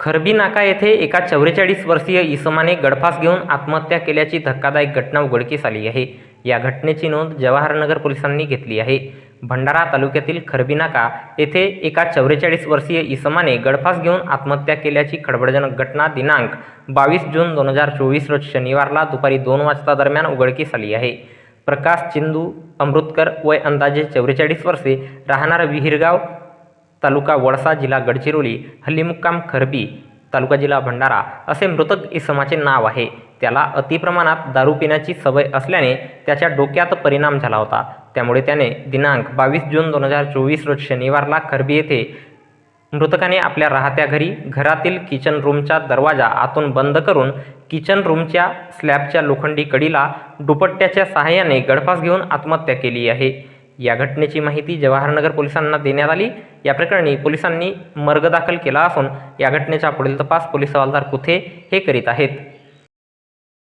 खरबी नाका येथे एका चौवेचाळीस वर्षीय इसमाने गळफास घेऊन आत्महत्या केल्याची धक्कादायक घटना उघडकीस आली आहे. या घटनेची नोंद जवाहरनगर पोलिसांनी घेतली आहे. भंडारा तालुक्यातील खरबी नाका येथे एका चौवेचाळीस वर्षीय इसमाने गळफास घेऊन आत्महत्या केल्याची खळबळजनक घटना दिनांक बावीस जून दोन हजार चोवीस रोज शनिवारला दुपारी दोन वाजता दरम्यान उघडकीस आली आहे. प्रकाश चिंदू अमृतकर वय अंदाजे चौवेचाळीस वर्षे. राहणार विहिरगाव तालुका वळसा जिल्हा गडचिरोली हल्लीमुक्काम खरबी तालुका जिल्हा भंडारा असे मृतक इसमाचे नाव आहे. त्याला अतिप्रमाणात दारू पिण्याची सवय असल्याने त्याच्या डोक्यात परिणाम झाला होता. त्यामुळे त्याने दिनांक बावीस जून दोन हजार चोवीस रोज शनिवारला खरबी येथे मृतकाने आपल्या राहत्या घरी घरातील किचन रूमचा दरवाजा आतून बंद करून किचन रूमच्या स्लॅबच्या लोखंडी कडीला दुपट्ट्याच्या सहाय्याने गळफास घेऊन आत्महत्या केली आहे. या घटनेची माहिती जवाहरनगर पोलिसांना देण्यात आली. या प्रकरणी पोलिसांनी मर्ग दाखल केला असून या घटनेचा पुढील तपास पोलीस हवालदार कुथे हे करीत आहेत.